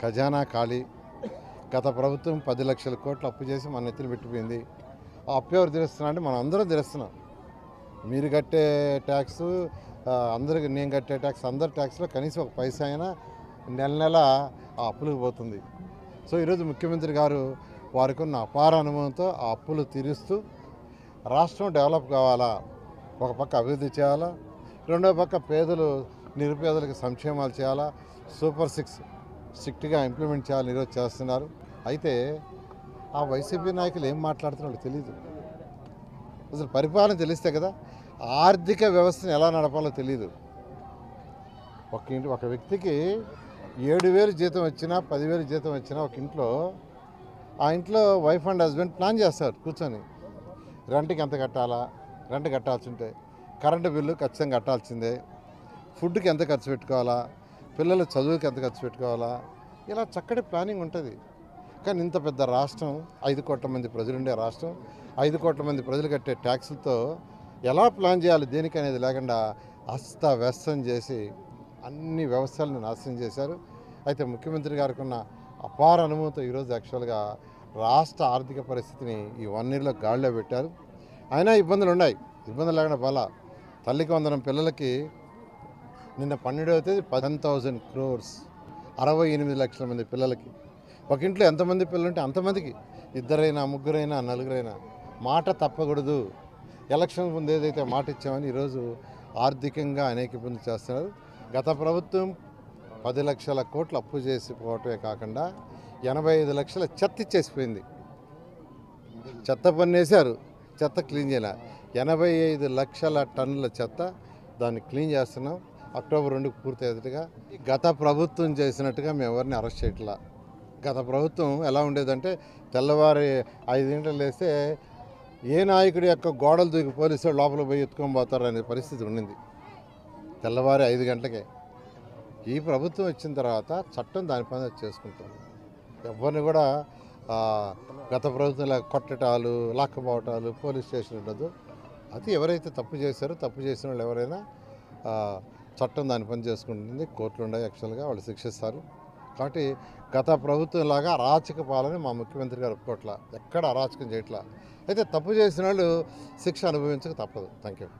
ఖజానా ఖాళీ. గత ప్రభుత్వం పది లక్షల కోట్లు అప్పు చేసి మన నెత్తిని పెట్టిపోయింది. ఆ అప్పు ఎవరు తీరుస్తున్నా అంటే మనం అందరం తీరుస్తున్నాం. మీరు కట్టే ట్యాక్స్ అందరికి నేను కట్టే ట్యాక్స్ అందరి ట్యాక్స్లో కనీసం ఒక పైసా అయినా నెల నెల ఆ అప్పులకు పోతుంది. సో ఈరోజు ముఖ్యమంత్రి గారు వారికి ఉన్న అపార అనుభవంతో ఆ అప్పులు తీరుస్తూ రాష్ట్రం డెవలప్ కావాలా? ఒక పక్క అభివృద్ధి చేయాలా? రెండో పక్క పేదలు నిరుపేదలకు సంక్షేమాలు చేయాలా? సూపర్ సిక్స్ స్ట్రిక్ట్గా ఇంప్లిమెంట్ చేయాలని ఈరోజు చేస్తున్నారు. అయితే ఆ వైసీపీ నాయకులు ఏం మాట్లాడుతున్నారో తెలియదు అసలు పరిపాలన తెలిస్తే కదా ఆర్థిక వ్యవస్థను ఎలా నడపాలో తెలియదు ఒక ఇంటి ఒక వ్యక్తికి ఏడు వేలు జీతం వచ్చినా పదివేలు జీతం వచ్చినా ఒక ఇంట్లో ఆ ఇంట్లో వైఫ్ అండ్ హస్బెండ్ ప్లాన్ చేస్తారు కూర్చొని. రెంట్కి ఎంత కట్టాలా? రెంట్ కట్టాల్సి ఉంటే కరెంటు బిల్లు ఖచ్చితంగా కట్టాల్సిందే. ఫుడ్కి ఎంత ఖర్చు పెట్టుకోవాలా? పిల్లల చదువుకి ఎంత ఖర్చు పెట్టుకోవాలా? ఇలా చక్కటి ప్లానింగ్ ఉంటుంది. కానీ ఇంత పెద్ద రాష్ట్రం ఐదు కోట్ల మంది ప్రజలు ఉండే రాష్ట్రం ఐదు కోట్ల మంది ప్రజలు కట్టే ట్యాక్సులతో ఎలా ప్లాన్ చేయాలి? దేనికి అనేది లేకుండా అస్తవ్యస్తం చేసి అన్ని వ్యవస్థలను నాశనం చేశారు. అయితే ముఖ్యమంత్రి గారికి ఉన్న అపార అనుభవంతో ఈరోజు యాక్చువల్గా రాష్ట్ర ఆర్థిక పరిస్థితిని ఈ వన్ ఇయర్లో గాడిలో పెట్టారు. అయినా ఇబ్బందులు ఉన్నాయి ఇబ్బందులు లేకుండా బల తల్లికి వందనం పిల్లలకి నిన్న పన్నెండవ తేదీ పదన్ థౌజండ్ క్రోర్స్. అరవై ఎనిమిది లక్షల మంది పిల్లలకి. ఒక ఇంట్లో ఎంతమంది పిల్లలు ఉంటే అంతమందికి. ఇద్దరైనా ముగ్గురైనా నలుగురైనా. మాట తప్పకూడదు. ఎలక్షన్ ముందు ఏదైతే మాట ఇచ్చామని ఈరోజు ఆర్థికంగా అనేక ఇబ్బందులు చేస్తున్నారు. గత ప్రభుత్వం పది లక్షల కోట్లు అప్పు చేసిపోవటమే కాకుండా ఎనభై ఐదు లక్షల చెత్త ఇచ్చేసిపోయింది. చెత్త పన్నేశారు చెత్త క్లీన్ చేయాలి. ఎనభై ఐదు లక్షల టన్నుల చెత్త దాన్ని క్లీన్ చేస్తున్నాం. అక్టోబర్ రెండుకు పూర్తయ్యేటట్టుగా గత ప్రభుత్వం చేసినట్టుగా మేము ఎవరిని అరెస్ట్ చేయట్లా. గత ప్రభుత్వం ఎలా ఉండేదంటే తెల్లవారి ఐదు గంటలు లేస్తే ఏ నాయకుడి యొక్క గోడలు దూకి పోలీసు లోపల పోయి ఎత్తుకొని పోతారు అనే పరిస్థితి ఉండింది. తెల్లవారి ఐదు గంటలకే. ఈ ప్రభుత్వం వచ్చిన తర్వాత చట్టం దాని పని చేసుకుంటుంది. ఎవరిని కూడా గత ప్రభుత్వంలో కొట్టటాలు లాక్కపోవటాలు పోలీస్ స్టేషన్ ఉండదు. అది ఎవరైతే తప్పు చేశారో తప్పు చేసిన వాళ్ళు ఎవరైనా చట్టం దాని పని చేసుకుంటుంది. కోర్టులు ఉన్నాయి యాక్చువల్గా వాళ్ళు శిక్షిస్తారు. కాబట్టి గత ప్రభుత్వం లాగా అరాచక పాలన మా ముఖ్యమంత్రి గారు ఒప్పుకోవట్లా ఎక్కడ అరాచకం చేయట్లా. అయితే తప్పు చేసిన వాళ్ళు శిక్ష అనుభవించక తప్పదు. Thank you